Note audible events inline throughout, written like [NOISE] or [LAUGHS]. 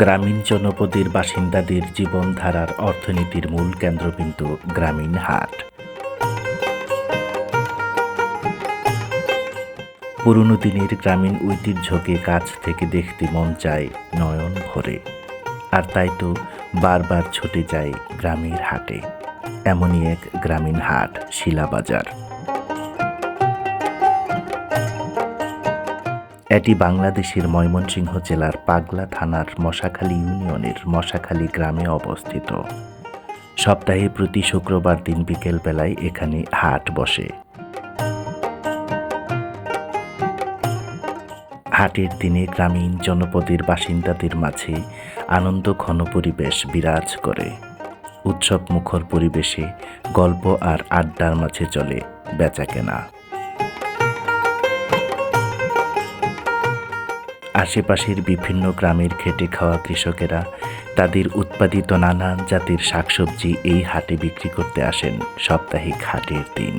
গ্রামীণ জনপদের বাসিন্দাদের জীবনধারার অর্থনীতির মূল কেন্দ্রবিন্দু গ্রামীণ হাট। পুরনো দিনের গ্রামীণ ঐতিহ্যকে কাছ থেকে দেখতে মন চায় নয়ন ভরে। আর তাই তো বারবার ছুটে যায় গ্রামের হাটে। এমনই এক গ্রামীণ হাট, শিলাবাজার। এটি বাংলাদেশের ময়মনসিংহ জেলার পাগলা থানার মশাখালী ইউনিয়নের মশাখালী গ্রামে অবস্থিত। সপ্তাহে প্রতি শুক্রবার দিন বিকেল বেলায় এখানে হাট বসে। হাটের দিনে গ্রামীণ জনপদের বাসিন্দাদের মাঝে আনন্দ ঘন পরিবেশ বিরাজ করে। উৎসব মুখর পরিবেশে গল্প আর আড্ডার মাঝে চলে বেচাকেনা। আশেপাশের বিভিন্ন গ্রামের খেটে খাওয়া কৃষকেরা তাদের উৎপাদিত নানান জাতের শাকসবজি এই হাটে বিক্রি করতে আসেন সাপ্তাহিক হাটের দিন।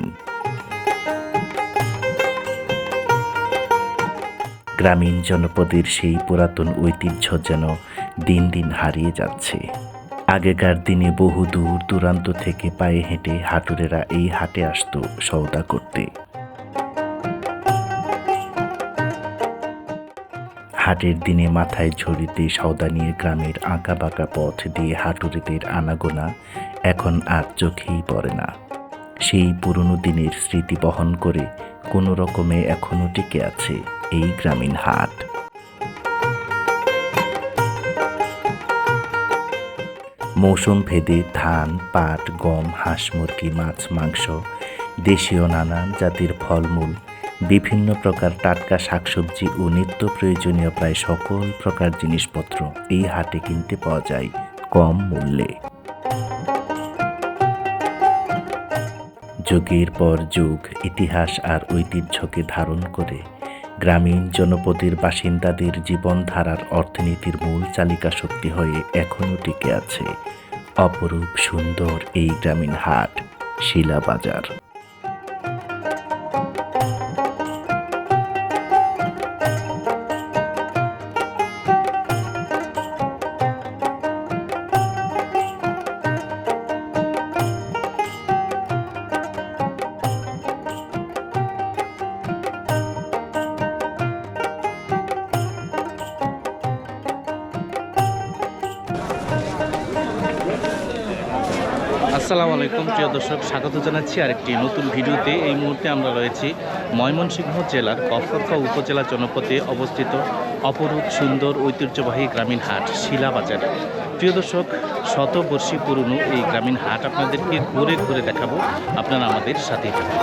গ্রামীণ জনপদের সেই পুরাতন ঐতিহ্য যেন দিন দিন হারিয়ে যাচ্ছে। আগেকার দিনে বহু দূর দূরান্ত থেকে পায়ে হেঁটে হাটুরেরা এই হাটে আসতো সওদা করতে। হাটের দিনে মাথায় ঝুড়িতে সওদা নিয়ে গ্রামের আঁকা বাঁকা পথ দিয়ে হাটুরিদের আনাগোনা এখন আর চোখেই পড়ে না। সেই পুরনো দিনের স্মৃতি বহন করে কোনো রকমে এখনও টিকে আছে এই গ্রামীণ হাট। মৌসুম ভেদে ধান, পাট, গম, হাঁস, মুরগি, মাছ, মাংস, দেশীয় নানান জাতির ফলমূল বিভিন্ন প্রকার টাটকা শাকসবজি ও নিত্য প্রয়োজনীয় প্রায় সকল প্রকার জিনিসপত্র এই হাটে কিনতে পাওয়া যায় কম মূল্যে। যুগের পর যুগ, ইতিহাস আর ঐতিহ্যকে ধারণ করে গ্রামীণ জনপদের বাসিন্দাদের জীবনধারার অর্থনীতির মূল চালিকা শক্তি হয়ে এখনও টিকে আছে। অপরূপ সুন্দর এই গ্রামীণ হাট, শিলাবাজার। আসসালামু আলাইকুম, প্রিয় দর্শক, স্বাগত জানাচ্ছি আরেকটি নতুন ভিডিওতে। এই মুহূর্তে আমরা রয়েছি ময়মনসিংহ জেলার কফরকা উপজেলা জনপদে অবস্থিত অপরূপ সুন্দর ঐতিহ্যবাহী গ্রামীণ হাট শিলা বাজার প্রিয় দর্শক, শতবর্ষী পুরনো এই গ্রামীণ হাট আপনাদেরকে ঘুরে ঘুরে দেখাবো। আপনারা আমাদের সাথে থাকুন।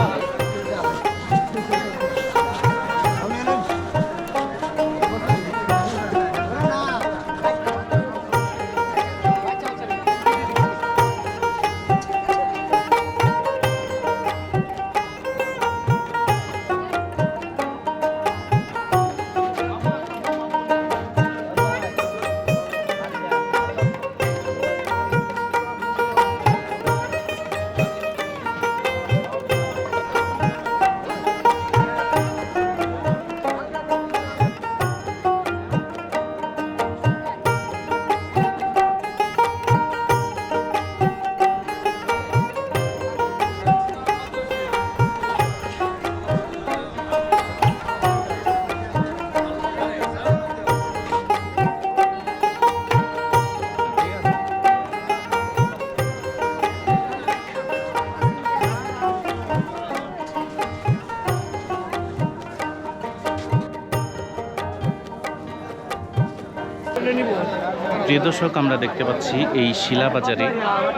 দর্শক, আমরা দেখতে পাচ্ছি এই শিলাবাজারে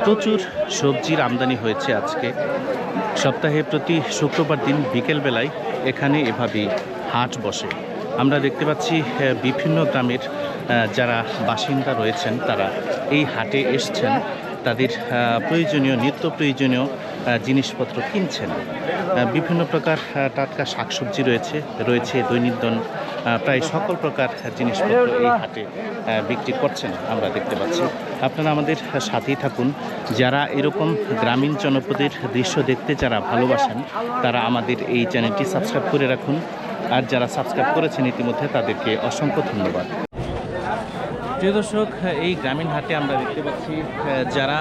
প্রচুর সবজির আমদানি হয়েছে আজকে। সপ্তাহে প্রতি শুক্রবার দিন বিকেলবেলায় এখানে এভাবেই হাট বসে। আমরা দেখতে পাচ্ছি বিভিন্ন গ্রামের যারা বাসিন্দা রয়েছেন, তারা এই হাটে এসছেন। তাদের প্রয়োজনীয়, নিত্য প্রয়োজনীয় জিনিসপত্র কিনছেন। বিভিন্ন প্রকার টাটকা শাকসবজি রয়েছে রয়েছে দৈনন্দিন প্রায় সকল প্রকার জিনিসপত্র এই হাটে বিক্রি করছেন আমরা দেখতে পাচ্ছি। আপনারা আমাদের সাথেই থাকুন। যারা এরকম গ্রামীণ জনপদের দৃশ্য দেখতে যারা ভালোবাসেন, তারা আমাদের এই চ্যানেলটি সাবস্ক্রাইব করে রাখুন। আর যারা সাবস্ক্রাইব করেছেন ইতিমধ্যে, তাদেরকে অসংখ্য ধন্যবাদ। প্রিয় দর্শক, এই গ্রামীণ হাটে আমরা দেখতে পাচ্ছি যারা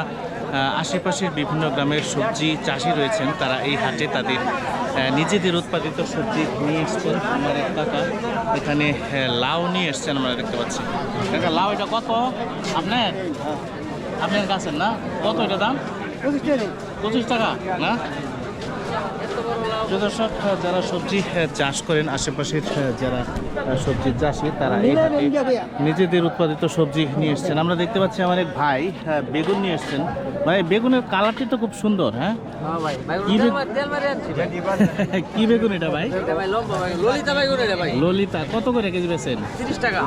আশেপাশের বিভিন্ন গ্রামের সবজি চাষি রয়েছেন তারা এই হাটে তাদের নিজেদের উৎপাদিত সবজি নিয়ে এসছেন। আমার এক কাকা এখানে লাউ নিয়ে এসছেন আমরা দেখতে পাচ্ছি। কাকা লাউ এটা কত? আপনার? আপনার কাছে না? কত এটা দাম? পঁচিশ টাকা না? দর্শক যারা সবজি চাষ করেন আশেপাশের যারা সবজি চাষি তারা নিজেদের উৎপাদিত সবজি নিয়ে এসছেন। আমরা দেখতে পাচ্ছি আমার এক ভাই বেগুন নিয়ে এসছেন। ভাই বেগুনের কালারটি তো খুব সুন্দর হ্যাঁ? হ্যাঁ কি [LAUGHS] বেগুন এটা ভাই? ললিতা কত করে কেজি বেছেন 30 টাকা।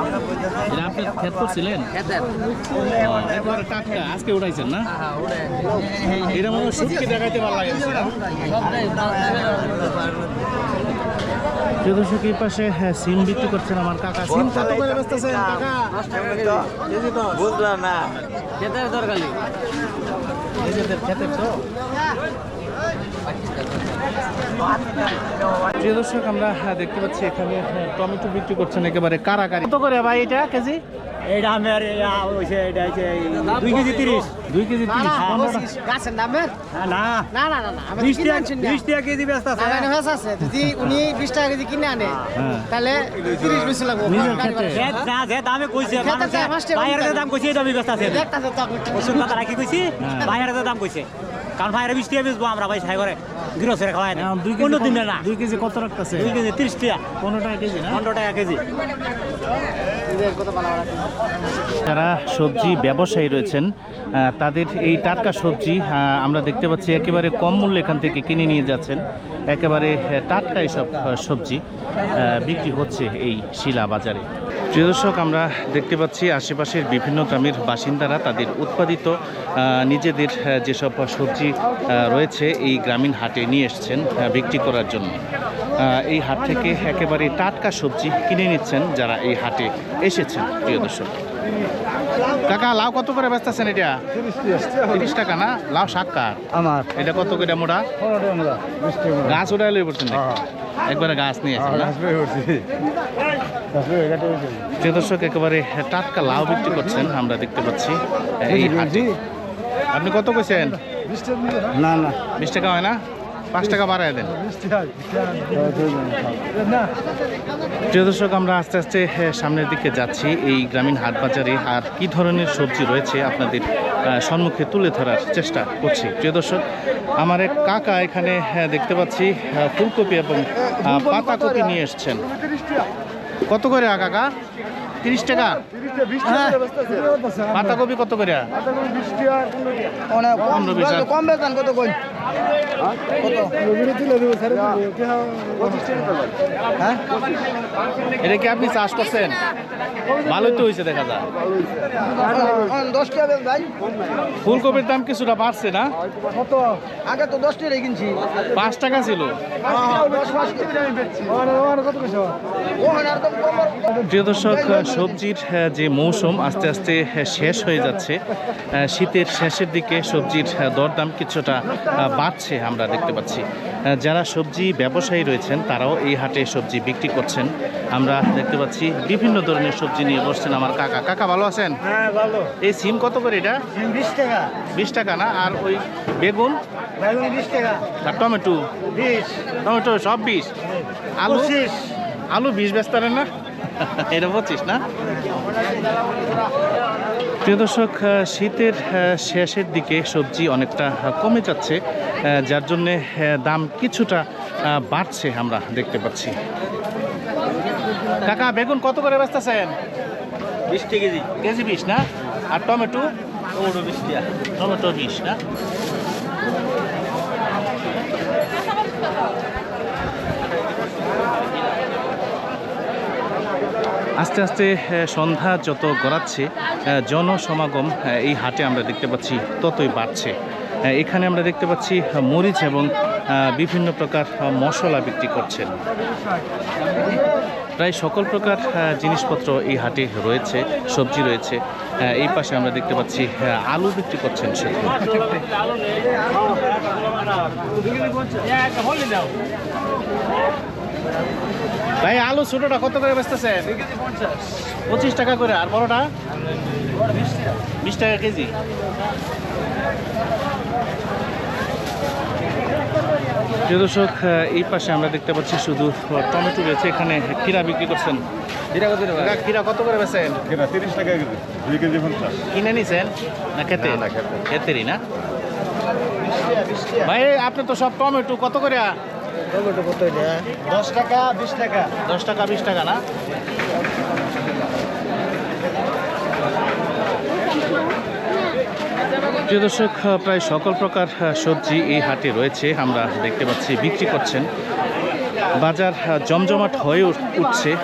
এটা আপনি খেত করছিলেন? টাটকা আজকে উঠাইছেন না? হ্যাঁ হ্যাঁ এটা মনে হয় দেখাইতে ভালো লাগে। প্রিয় দর্শক এই পাশে হ্যাঁ, সিম বিক্রি করছেন আমার কাকা। সিম কত করে বেচতেছেন কাকা? বুঝলাম না। খেতের দরকারি নিজেদের খেতে তো। প্রিয় দর্শক আমরা হ্যাঁ, দেখতে পাচ্ছি এখানে হ্যাঁ, টমেটো বিক্রি করছেন একেবারে কারাকারি কত করে ভাই এটা কেজি? এটা দুই কেজি তিরিশ। দুই কেজি গাছের দামে না না না না বিশ টাকা বিশ টাকা কেজি ব্যস্ত আছে আছে যদি উনি বিশ টাকা কেজি কিনে আনে হ্যাঁ। তাহলে তিরিশ বেশি লাগবে যে যা যে দামে কইছে বাইরের দাম। কইছে এই দামে ব্যস্ত আছে। ওষুধ কথা রাখি কইছি হ্যাঁ। বাইরের দাম কইছে কারণ বাইরে বিশ টাকা বেচবো আমরা ভাই সাই করে গৃহস্থের খাওয়াই না এখন দুই কোনো কেজি দিনে না দুই কেজি কত রাখতেছে দুই কেজি তিরিশ টাকা পনেরো টাকা কেজি পনেরো টাকা কেজি যারা সবজি ব্যবসায়ী রয়েছেন তাদের এই টাটকা সবজি আমরা দেখতে পাচ্ছি একেবারে কম মূল্যে এখান থেকে কিনে নিয়ে যাচ্ছেন। একেবারে টাটকা এইসব সবজি বিক্রি হচ্ছে এই শিলা বাজারে। প্রিয় দর্শক, আমরা দেখতে পাচ্ছি আশেপাশের বিভিন্ন গ্রামের বাসিন্দারা তাদের উৎপাদিত নিজেদের যেসব সবজি রয়েছে এই গ্রামীণ হাটে নিয়ে এসছেন বিক্রি করার জন্য। এই হাট থেকে একেবারে টাটকা সবজি কিনে নিচ্ছেন যারা এই হাটে এসেছেন প্রিয় দর্শক। কাকা লাউ কত করে বেচতেছেন এটা? তিরিশ টাকা না? লাউ শাক কার? আমার। এটা কত করে মোটা গাছ উঠাই লই পড়ছেন একবারে গাছ নিয়ে না? প্রিয় দর্শক একেবারে টাটকা লাউ বিক্রি করছেন আমরা দেখতে পাচ্ছি এই হাটে। আপনি কত কইছেন? না না বিশ টাকা হয় না? পাঁচ টাকা বাড়ায় দেন। প্রিয় দর্শক আমরা আস্তে আস্তে সামনের দিকে যাচ্ছি। এই গ্রামীণ হাট বাজারে আর কি ধরনের সবজি রয়েছে আপনাদের সম্মুখে তুলে ধরার চেষ্টা করছি। প্রিয় দর্শক আমার এক কাকা এখানে দেখতে পাচ্ছি ফুলকপি এবং পাতাকপি নিয়ে এসছেন। কত করে কাকা? তিরিশ টাকা? হ্যাঁ। কত করে? আর- কম বেতন কত কই? হ্যাঁ? এটা কি আপনি চাষ করছেন? ভালোই তো হয়েছে দেখা যায়। ফুলকপির দাম কিছুটা বাড়ছে না? আগে তো দশ টাকা কিনছি। পাঁচ টাকা ছিল। প্রিয় দর্শক সবজির আহ, যে মৌসুম আস্তে আস্তে শেষ হয়ে যাচ্ছে শীতের শেষের দিকে সবজির দরদাম কিছুটা বাড়ছে আমরা দেখতে পাচ্ছি। যারা সবজি ব্যবসায়ী রয়েছেন তারাও এই হাটে সবজি বিক্রি করছেন। আমরা দেখতে পাচ্ছি বিভিন্ন ধরনের সবজি নিয়ে বসছেন আমার কাকা। কাকা ভালো আছেন? হ্যাঁ এই সিম কত করে এটা? বিশ টাকা। বিশ টাকা না? আর ওই বেগুন? বেগুন বিশ টাকা। আর টমেটো? টমেটো সব বিশ? আলু। আলু বিশ বেচতারেন না? এটা পঁচিশ না? প্রিয় দর্শক শীতের শেষের দিকে সবজি অনেকটা কমে যাচ্ছে যার জন্যে দাম কিছুটা বাড়ছে আমরা দেখতে পাচ্ছি। কাকা বেগুন কত করে বেচতেছেন? বিশ কেজি। কেজি বিশ না? আর টমেটো? টমেটো বিশ টাকা টমেটো বিশ না? আস্তে আস্তে সন্ধ্যা যত গড়াচ্ছে জনসমাগম এই হাটে আমরা দেখতে পাচ্ছি ততই বাড়ছে। এখানে আমরা দেখতে পাচ্ছি মরিচ এবং বিভিন্ন প্রকার মশলা বিক্রি করছেন। প্রায় সকল প্রকার জিনিসপত্র এই হাটে রয়েছে, সবজি রয়েছে। এই পাশে আমরা দেখতে পাচ্ছি আলু বিক্রি করছেন শুধু। ভাই আলু ছোটটা কত করে বেচতেছে? পঁচিশ টাকা করে আর বড়টা? বিশ টাকা কেজি। প্রিয় দর্শক এই পাশে আমরা দেখতে পাচ্ছি শুধু টমেটো রয়েছে এখানে ক্ষীরা বিক্রি করছেন। কত রে ভাই? ক্ষীরা কত করে বেচেন? তিরিশ টাকা কেজি দুই কেজি কিনে নিছেন? না খেতে? না, না, খেতে। খেতেরই না? ভাই আপনি তো সব টমেটো কত করে? টমেটো কত এটা দশ টাকা বিশ টাকা। দশ টাকা বিশ টাকা না? প্রিয় দর্শক প্রায় সকল প্রকার সবজি এই হাটে রয়েছে। আমরা দেখতে পাচ্ছি বিক্রি করছেন। বাজার জমজমাট হয়ে উঠ- উঠছে।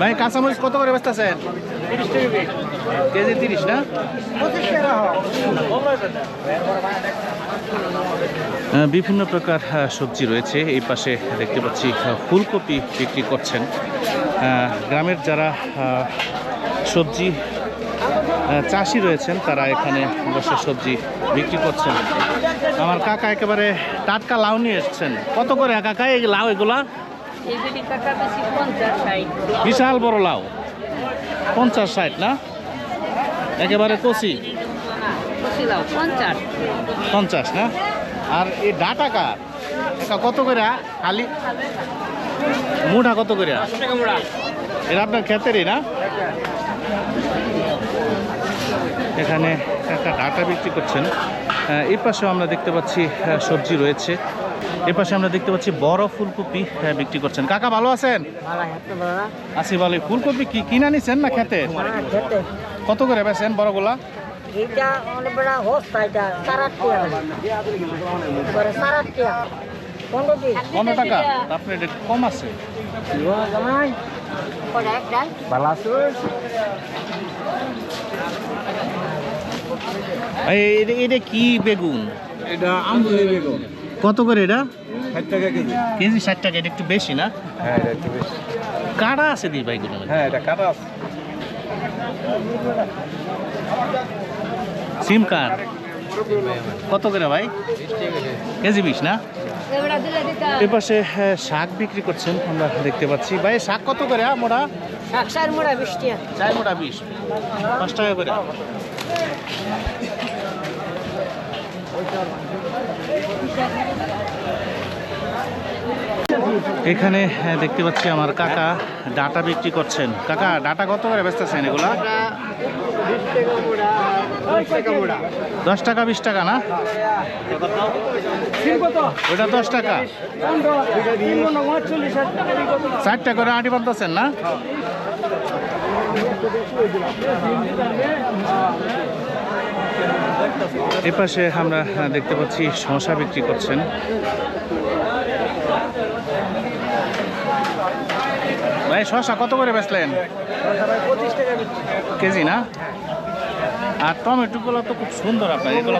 ভাই কাঁচামরিচ কত করে বেচতেছেন? কেজি তিরিশ না? বিভিন্ন প্রকার সবজি রয়েছে। এই পাশে দেখতে পাচ্ছি ফুলকপি বিক্রি করছেন। গ্রামের যারা সবজি চাষি রয়েছেন তারা এখানে বসে সবজি বিক্রি করছেন। আমার কাকা একেবারে টাটকা লাউ নিয়ে এসছেন। কত করে কাকা এই লাউ এগুলা? বিশাল বড় লাউ। পঞ্চাশ ষাট না? একেবারে কচি? পঞ্চাশ। না? আর এই ডাটা কার? এটা কত করে খালি? মুঠা কত করে এটা আপনার ক্ষেতেরই না? এখানে একটা ডাটা বিক্রি করছেন। এই পাশেও আমরা দেখতে পাচ্ছি সবজি রয়েছে। এই পাশে আমরা দেখতে পাচ্ছি বড় ফুলকপি বিক্রি করছেন। কাকা ভালো আছেন? আছি ভালো ফুলকপি কি কিনা নিছেন না খেতে কত করে বেছেন বড়গুলা? এটা অনেক বড় হস্তা এটা সারাট টিয়া পরে সারাট টিয়া পনেরো টাকা? আপনি এটা কম আছে? জামাই ভালো আছো। এটা- এটা কি বেগুন? এটা আমদুলি বেগুন। কত করে এটা? ষাট টাকা কেজি। কেজি ষাট টাকা এটা একটু বেশি না? হ্যাঁ এটা একটু বেশি। কাটা আছে দি বাইগুলো হ্যাঁ এটা কাটা আছে। সিম কার কত করে ভাই? কেজি বিশ না? এ পাশে হ্যাঁ, শাক বিক্রি করছেন আমরা দেখতে পাচ্ছি। ভাই শাক কত করে হ্যাঁ, মোটা একশার মোড়া বিশ চার মোটা বিশ। পাঁচ টাকা করে। এখানে দেখতে পাচ্ছি আমার কাকা ডাটা বিক্রি করছেন। কাকা, ডাটা কত করে বেচতেছেন এগুলা? দশ টাকা, বিশ টাকা না? ওটা দশ টাকা? ষাট টাকা করে আটি পান্তাছেন না? এ পাশে আমরা দেখতে পাচ্ছি শশা বিক্রি করছেন। ভাই শশা কত করে বেচলেন? কেজি না? আর টমেটোগুলো তো খুব সুন্দর আপনার এগুলো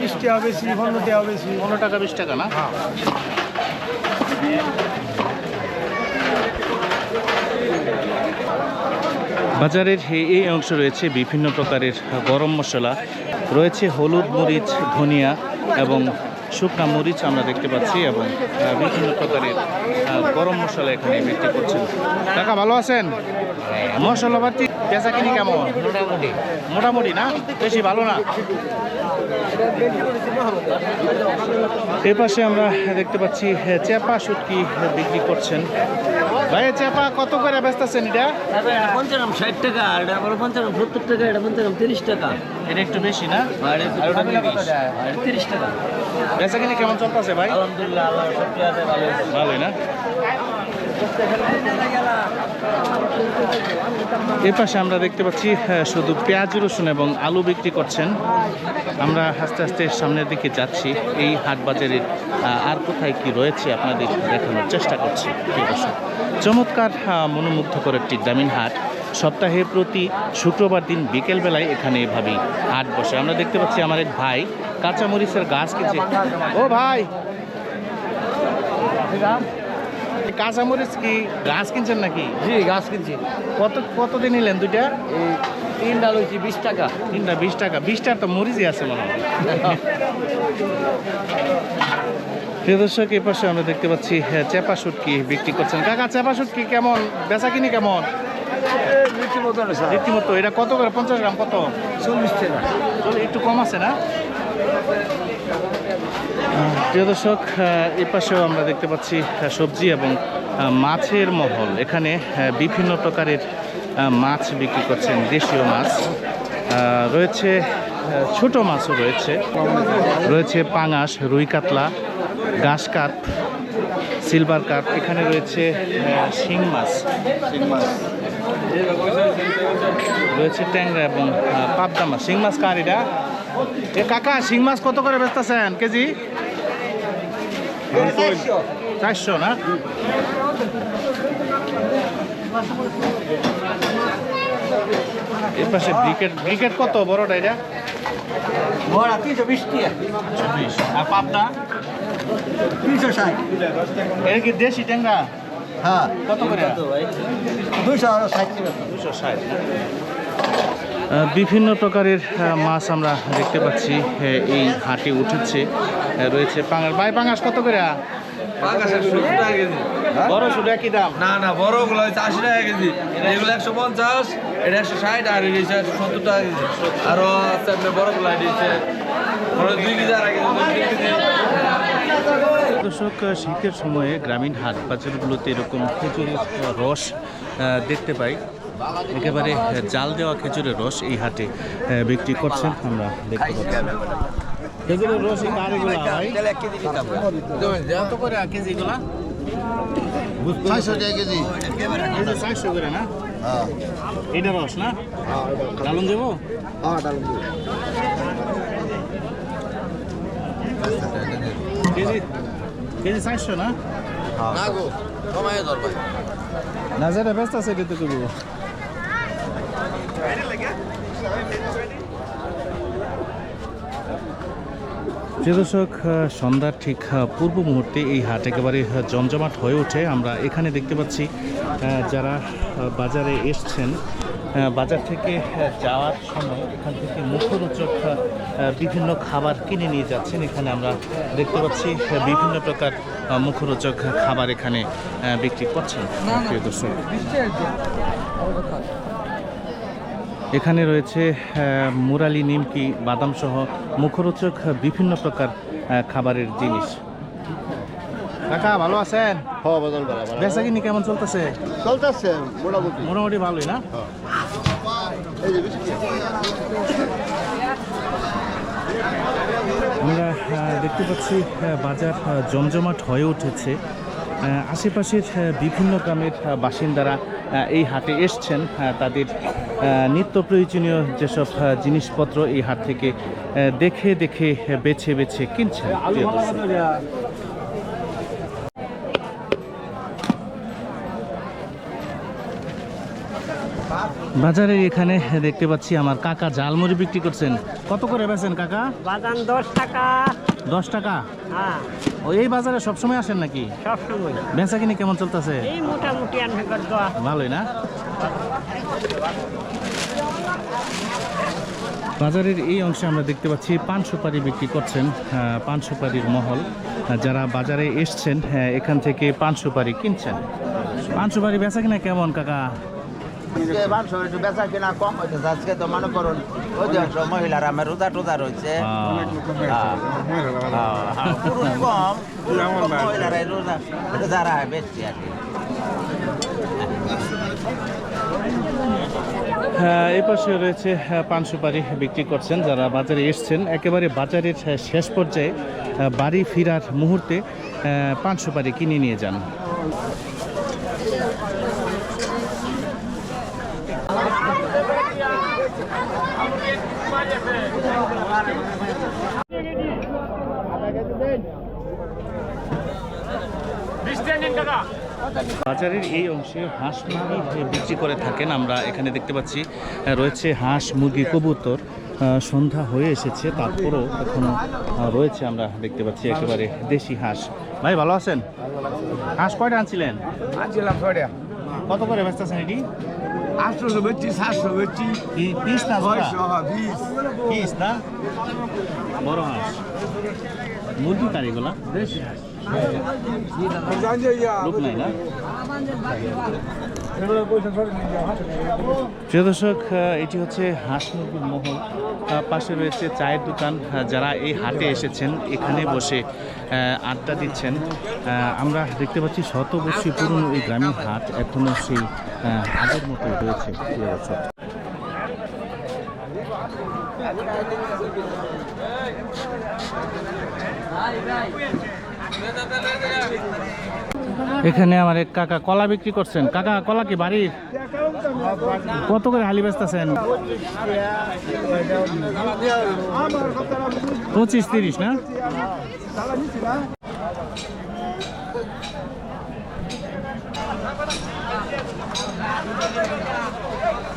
বিশ টাকা বেশি পনেরো টাকা বেশি। পনেরো টাকা বিশ টাকা না? বাজারের এই- এই অংশ রয়েছে বিভিন্ন প্রকারের গরম মশলা রয়েছে হলুদ মরিচ ধনিয়া এবং শুকনা মরিচ আমরা দেখতে পাচ্ছি এবং বিভিন্ন প্রকারের গরম মশলা এখানে বিক্রি করছেন। কাকা ভালো আছেন? মশলা পাতি পেঁচা কিনি কেমন? মোটামুটি। মোটামুটি না? বেশি ভালো না? এ পাশে আমরা দেখতে পাচ্ছি হ্যাঁ, চেপা শুটকি বিক্রি করছেন। ভাই চেপা কত করে বেচতেছেন এটা? পঞ্চান্ন ষাট টাকা আর এটা পঞ্চান্ন সত্তর টাকা এটা পঞ্চান্ন তিরিশ টাকা। এটা একটু বেশি না? আর এটা তিরিশ। টাকা। বেচা কিনে কেমন চলতেছে ভাই? আলহামদুলিল্লাহ আল্লাহ। ভালোই না? এ পাশে আমরা দেখতে পাচ্ছি শুধু পেঁয়াজ, রসুন এবং আলু বিক্রি করছেন। আমরা আস্তে আস্তে সামনের দিকে যাচ্ছি। এই হাট বাজারের আর কোথায় কি রয়েছে আপনাদের দেখানোর চেষ্টা করছি। চমৎকার মনোমুগ্ধকর একটি গ্রামীণ হাট। সপ্তাহে প্রতি শুক্রবার দিন বিকেলবেলায় এখানে এভাবেই হাট বসে। আমরা দেখতে পাচ্ছি আমার এক ভাই, কাঁচামরিচের গাছ কিনছে। ও ভাই! কাঁচামরিচ কি? গাছ কিনছেন নাকি? জি গাছ কিনছি। কত কত দিন নিলেন দুইটা? এই তিন ডাল হয়েছি বিশ টাকা। তিনটা বিশ টাকা। বিশটার তো মরিচই আছে মনে হয়। প্রিয় দর্শক এই পাশে আমরা দেখতে পাচ্ছি হ্যাঁ, চেপা শুটকি বিক্রি করছেন। কাকা চেপা শুটকি কেমন? বেচা কিনি কেমন? রীতিমতো এটা কত করে? পঞ্চাশ গ্রাম কত? চল্লিশ টাকা। একটু কম আছে না? প্রিয় দর্শক এই পাশেও আমরা দেখতে পাচ্ছি সবজি এবং মাছের মহল। এখানে বিভিন্ন প্রকারের মাছ বিক্রি করছেন, দেশীয় মাছ। রয়েছে ছোট মাছও রয়েছে। রয়েছে পাঙাশ, রুই কাতলা, ঘাস কাপ, সিলভার কাপ। এখানে রয়েছে শিং মাছ। রয়েছে ট্যাংরা এবং পাবদা মাছ। শিং মাছ কার এটা? এ কাকা, শিং মাছ কত করে বেচতেছেন? কেজি? চারশো না? এর পাশে ব্রিকেট ব্রিকেট কত বড়টা এটা? বড়া তিনশো বিশ চব্বিশ আর পাবদা? তিনশো ষাট। এটা কি দেশি ট্যাংরা? হ্যাঁ। কত করে? দুইশো ষাট দুশো ষাট বিভিন্ন প্রকারের মাছ আমরা দেখতে পাচ্ছি এই হাটে উঠেছে। রয়েছে পাঙাশ। ভাই পাঙাশ কত করে? বড় শুধু একই দাম? না না বড়গুলো হচ্ছে আশি টাকা কেজি। এগুলো একশো পঞ্চাশ এটা একশো ষাট আর এটা হচ্ছে একশো সত্তর টাকা কেজি। আরও আছে আপনার বড়গুলো এটা হচ্ছে দুই কেজি কেজি দর্শক শীতের সময়ে গ্রামীণ হাট বাজারগুলোতে এরকম খেজুরের রস দেখতে পাই। একেবারে জাল দেওয়া খেজুরের রস এই হাটে বিক্রি করছেন। আমরা দেখতে পাচ্ছি। খেজুরের রস কারিগুলা ভাই। কত করে কেজি গুলা ছয়শো টাকা কেজি। কেজি চারশো করে না? এটা রস না? ডালুন দেবো? হ্যাঁ ডাল কেজি কেজি চারশো না? না গো সময় দরকার না যেটা ব্যস্ত আছে এটা তো করব প্রিয় দর্শক সন্ধ্যার ঠিক পূর্ব মুহূর্তে এই হাট একেবারে জমজমাট হয়ে ওঠে। আমরা এখানে দেখতে পাচ্ছি যারা বাজারে এসছেন বাজার থেকে যাওয়ার সময় এখান থেকে মুখরোচক বিভিন্ন খাবার কিনে নিয়ে যাচ্ছেন। এখানে আমরা দেখতে পাচ্ছি বিভিন্ন প্রকার মুখরোচক খাবার এখানে বিক্রি করছেন। প্রিয় দর্শক এখানে রয়েছে মুরালি নিমকি বাদাম সহ মুখরোচক বিভিন্ন প্রকার খাবারের জিনিস। কাকা ভালো আছেন? হ্যাঁ বেচা কিনি কেমন চলতেছে? চলতেছে মোটামুটি। মোটামুটি ভালোই না। আমরা দেখতে পাচ্ছি বাজার জমজমাট হয়ে উঠেছে। আশেপাশের বিভিন্ন গ্রামের বাসিন্দারা এই হাটে এসছেন তাদের নিত্য প্রয়োজনীয় যেসব জিনিসপত্র এই হাট থেকে দেখে দেখে বেছে বেছে কিনছেন। বাজারে এখানে দেখতে পাচ্ছি আমার কাকা জালমুড়ি বিক্রি করছেন। কত করে বেছেন কাকা? বাদাম দশ টাকা। দশ টাকা? হ্যাঁ। ও এই বাজারে সবসময় আসেন নাকি? সব সময় বেচা কিনি কেমন চলতেছে? এই মোটামুটি ভালোই না? বাজারের এই অংশে আমরা দেখতে পাচ্ছি পান সুপারি বিক্রি করছেন পান সুপারির মহল। যারা বাজারে এসছেন হ্যাঁ, এখান থেকে পান সুপারি কিনছেন। পান সুপারি বেচা কিনা কেমন কাকা? আজকে মাংস একটু বেচা কিনা কম হইতেছে আজকে তো মনে করুন অধিকাংশ মহিলারা আমার রোজা টোজা রয়েছে। হ্যাঁ, পুরুষ কম মহিলারাই রোজা রোজারা বেশি আর কি। হ্যাঁ, এই পাশে রয়েছে হ্যাঁ, পান সুপারি বিক্রি করছেন যারা বাজারে এসছেন। একেবারে বাজারের হ্যাঁ, শেষ পর্যায়ে বাড়ি ফেরার মুহূর্তে পান সুপারি কিনে নিয়ে যান। বাজারের এই অংশে হাঁস মুরগি বিক্রি করে থাকেন আমরা এখানে দেখতে পাচ্ছি রয়েছে হাঁস মুরগি কবুতর সন্ধ্যা হয়ে এসেছে তারপরেও এখনও রয়েছে আমরা দেখতে পাচ্ছি একেবারে দেশি হাঁস। ভাই ভালো আছেন? হাঁস কয়টা আনছিলেন? আনছিলাম কত করে বেচতেছেন এটি? আটশোশো বেচছি সাতশো বেচছি পিস না? ছয়শো হ্যাঁ বিশ না? বড় হাঁস মুরগি কার এগুলা? লোক নাই না? প্রিয় দর্শক এটি হচ্ছে হাঁস মুরগির মহল পাশে রয়েছে চায়ের দোকান। যারা এই হাটে এসেছেন এখানে বসে আড্ডা দিচ্ছেন। আমরা দেখতে পাচ্ছি শতবর্ষী পুরনো এই গ্রামীণ হাট এখনও সেই আহ, মতো রয়েছে প্রিয় দর্শক। এখানে আমার এক কাকা কলা বিক্রি করছেন। কাকা, কলা কি বাড়ির? কত করে হালি বেচতেছেন? পঁচিশ, তিরিশ, না?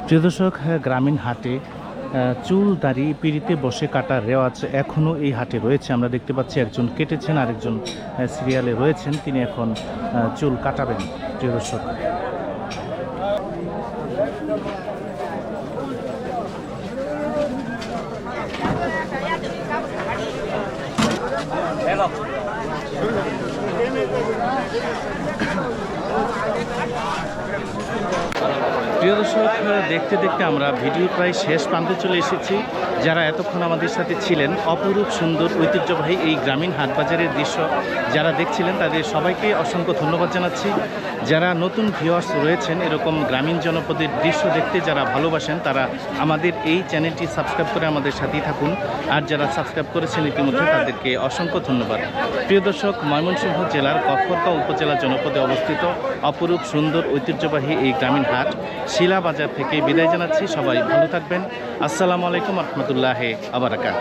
প্রিয় দর্শক, গ্রামীণ হাটে চুল দাড়ি পিড়িতে বসে কাটার রেওয়াজ এখনও এই হাটে রয়েছে। আমরা দেখতে পাচ্ছি একজন কেটেছেন, আরেকজন সিরিয়ালে রয়েছেন। তিনি এখন চুল কাটাবেন। প্রিয় দর্শক। প্রিয় দর্শক দেখতে দেখতে আমরা ভিডিও প্রায় শেষ প্রান্তে চলে এসেছি। যারা এতক্ষণ আমাদের সাথে ছিলেন, অপরূপ সুন্দর, ঐতিহ্যবাহী এই গ্রামীণ হাটবাজারের দৃশ্য যারা দেখছিলেন, তাদের সবাইকে অসংখ্য ধন্যবাদ জানাচ্ছি। যারা নতুন ভিউয়ার্স রয়েছেন, এরকম গ্রামীণ জনপদের দৃশ্য দেখতে যারা ভালোবাসেন, তারা আমাদের এই চ্যানেলটি সাবস্ক্রাইব করে আমাদের সাথেই থাকুন। আর যারা সাবস্ক্রাইব করেছেন ইতিমধ্যে, তাদেরকে অসংখ্য ধন্যবাদ। প্রিয় দর্শক, ময়মনসিংহ জেলার কফরগাঁও উপজেলা জনপদে অবস্থিত অপরূপ সুন্দর, ঐতিহ্যবাহী এই গ্রামীণ হাট শিলা বাজার থেকে বিদায় জানাচ্ছি। সবাই ভালো থাকবেন। আসসালামু আলাইকুম রহমতুল্লাহ আবরাকাত।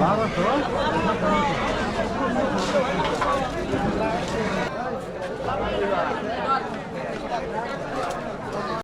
দেন না